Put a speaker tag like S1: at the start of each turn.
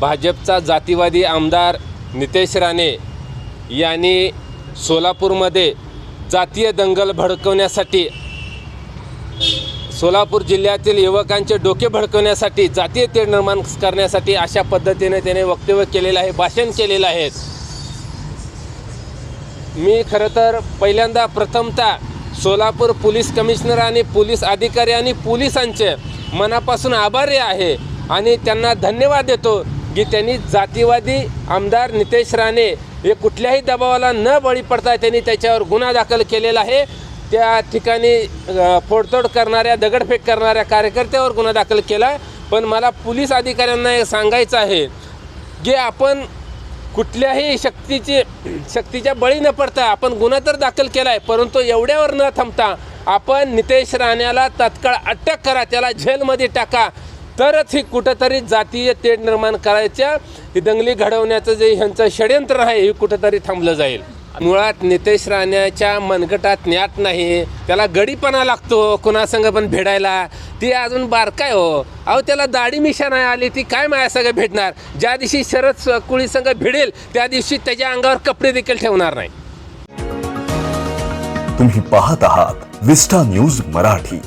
S1: भाजपचा जातीवादी आमदार नितेश राणे यांनी सोलापूरमध्ये जातीय दंगल भडकवण्यासाठी सोलापूर जिल्ह्यातील युवकांचे डोके भडकवण्यासाठी जातीय तेढ निर्माण करण्यासाठी अशा पद्धतीने त्याने वक्तव्य केलेलं आहे भाषण केलेलं आहे. मी खरं तर पहिल्यांदा प्रथमतः सोलापूर पोलीस कमिशनर आणि पोलीस अधिकारी आणि पोलिसांचे मनापासून आभारी आहे आणि त्यांना धन्यवाद देतो. की त्यांनी जातीवादी आमदार नितेश राणे हे कुठल्याही दबावाला न बळी पडता त्यांनी त्याच्यावर गुन्हा दाखल केलेला आहे. त्या ठिकाणी फोडतोड करणाऱ्या दगडफेक करणाऱ्या कार्यकर्त्यावर गुन्हा दाखल केला पण मला पोलीस अधिकाऱ्यांना हे सांगायचं आहे की आपण कुठल्याही शक्तीची शक्तीच्या बळी न पडता आपण गुन्हा तर दाखल केला आहे परंतु एवढ्यावर न थांबता आपण नितेश राण्याला तत्काळ अटक करा त्याला जेलमध्ये टाका तरच ही कुठंतरी जातीय तेढ निर्माण करायच्या ही दंगली घडवण्याचं जे ह्यांचं षडयंत्र आहे हे कुठंतरी थांबलं जाईल. मुळात नितेश राण्याच्या मनगटात ज्ञात नाही त्याला गडीपणा लागतो कुणासंग पण भेडायला ती अजून बारकाय हो. अहो त्याला दाढी मिशा नाही आली ती काय माझ्यासंग सगळं भेटणार? ज्या दिवशी शरद कुळीसंग भिडेल त्या दिवशी त्याच्या अंगावर कपडे देखील ठेवणार नाही.
S2: तुम्ही पाहत आहात विस्टा न्यूज मराठी.